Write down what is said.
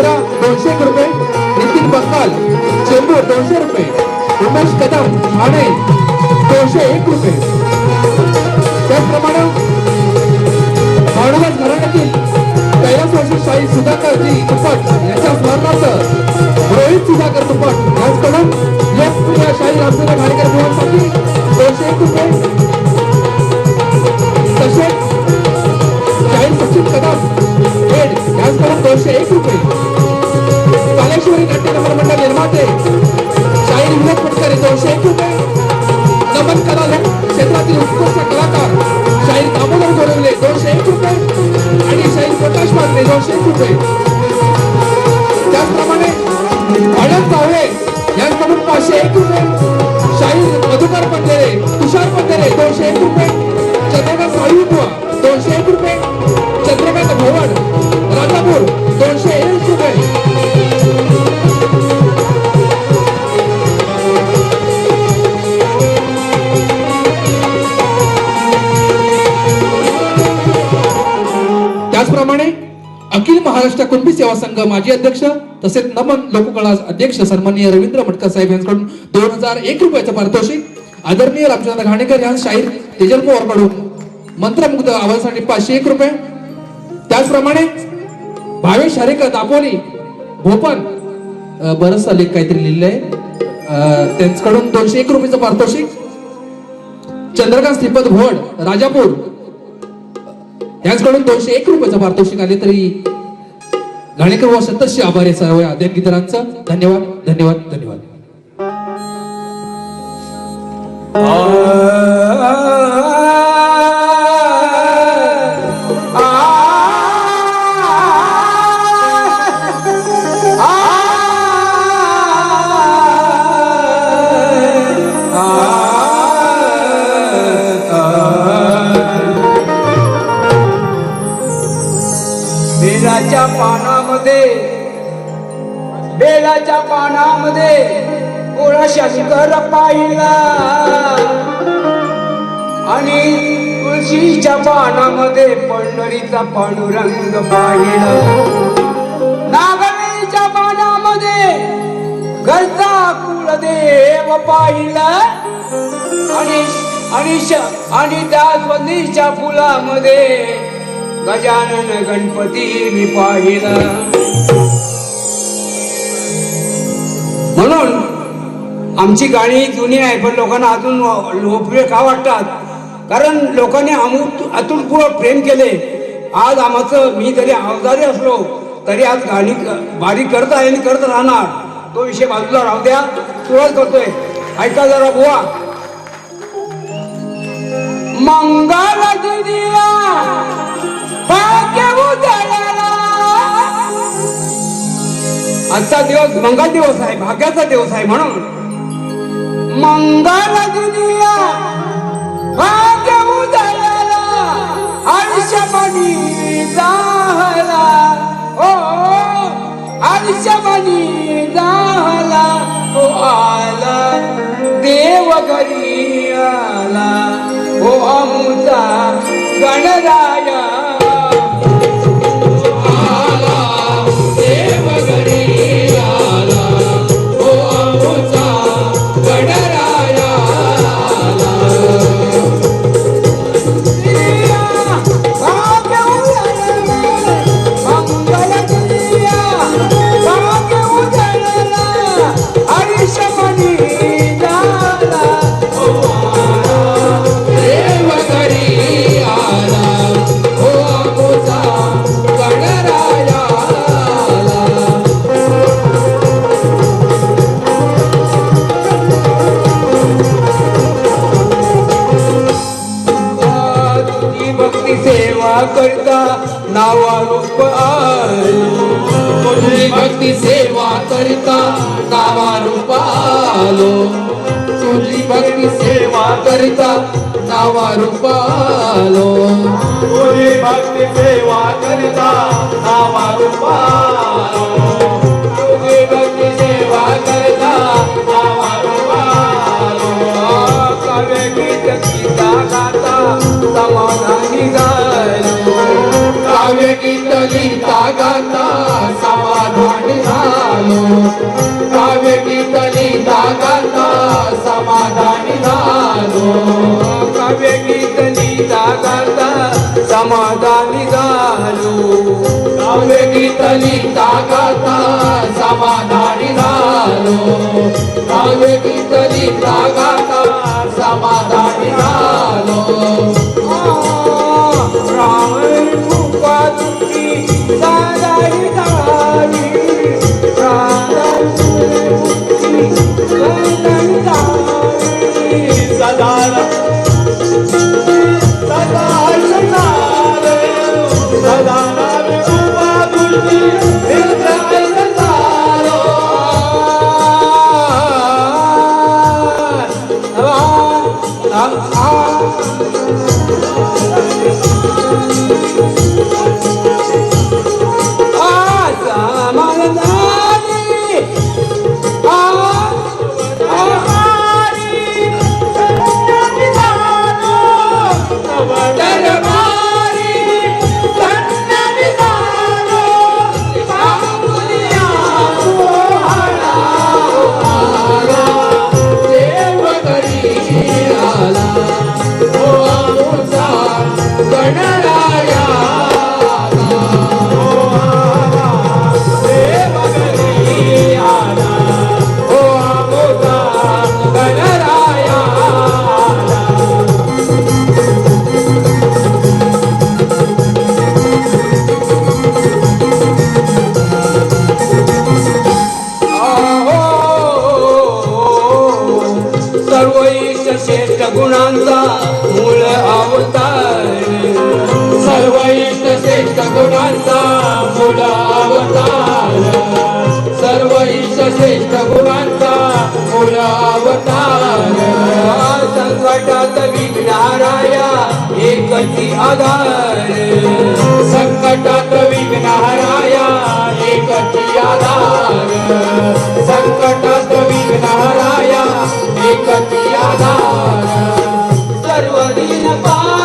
कदम दोनशे रुपये नितीन बंगाल चेंबूर दोनशे रुपये उमेश कदम ठाणे दोनशे एक रुपये. त्याचप्रमाणे माणूस घराण्यातील कैलास वर्षी शाही सुधाकरजी तुपट यांच्या स्मरणार्थ रोहित सुधाकर तुपट फटकरे दोनशे एक रुपये नमन कला हो. क्षेत्रातील उत्कृष्ट कलाकार शाहीर दामोदर गोरवले दोनशे एक रुपये आणि शाहीर प्रकाश पात्रे दोनशे एक रुपये त्याचप्रमाणे आनंद पाचशे एक रुपये शाहीर मधुकर पंधरे तुषार दोनशे एक रुपये चंद्रकांत साळुबुवा दोनशे त्याचप्रमाणे अखिल महाराष्ट्र कुणबी सेवा संघ माजी अध्यक्ष तसेच नमन लोककला अध्यक्ष सन्माननीय रवींद्र मटकर साहेब यांच्याकडून दोन हजार एक रुपयाचं पारितोषिक आदरणीय रामचंद्र घाणेकर यांना शाहीर तेजल पवारकडून मंत्रमुग्ध आवाजासाठी पाचशे एक रुपये. त्याचप्रमाणे भावेश हरेकर दापोली भोपन अं, बरंचसा लेख काहीतरी लिहिलंय त्यांच्याकडून दोनशे एक रुपयाचं पारितोषिक. चंद्रकांत श्रीपद भोड राजापूर त्याचकडून दोनशे एक रुपयाचं पारितोषिक आले तरी घाणेकर व सततशे आभारी आहे सर्व अध्यक्षितरांचं धन्यवाद धन्यवाद धन्यवाद. बेलाच्या पानामध्ये गोळा शंकर पाहिला. आणि तुळशीच्या पानामध्ये पंढरीचा पांडुरंग पाहिला. नागरीच्या पानामध्ये घरचा कुलदेव पाहिला. आणि आणि आणि जास्वंदीच्या फुलामध्ये गजानन गणपती मी पाहिला. म्हणून आमची गाणी जुनी आहे पण लोकांना अजून लोकप्रिय का वाटतात? कारण लोकांनी अमूत अतुलपूर्व प्रेम केले. आज आमचं मी जरी अवजारी असलो तरी आज गाणी बारीक करत आहे आणि करत राहणार. तो विषय बाजूला राहू द्या. सुरुवात करतोय. ऐका जरा बुवा. मंगल दुनिया भाग्य आजचा दिवस मंगल दिवस आहे भाग्याचा दिवस आहे म्हणून. मंगल दुनिया भाग्य उजळला आयुष्यमानी जाहला. ओ आयुष्यमानी झाला ओ आला देव घरी आला. ओ अमुचा गणराया सेवा करता नावा रूप तुझी भक्ती सेवा करिता नावा रूपालो तुझी भक्ती सेवा करिता नावा रूपालो तुझी भक्ती सेवा करिता नावा काव्य गीतनी जागाता समाधानी झालो. काव्य गीतनी जागाता समाधानी झालो. काव्य गीतनी जागाता समाधानी Para श्रेष्ठ गुणांचा मूळ अवतार. सर्व इष्ट श्रेष्ठ गुणांचा मूळ अवतार. सर्व इष्ट श्रेष्ठ गुणांचा मूळ अवतार. संकटात विघ्नाराया एकची आधार. संकटात विघ्नाराया एकची आधार. Bye.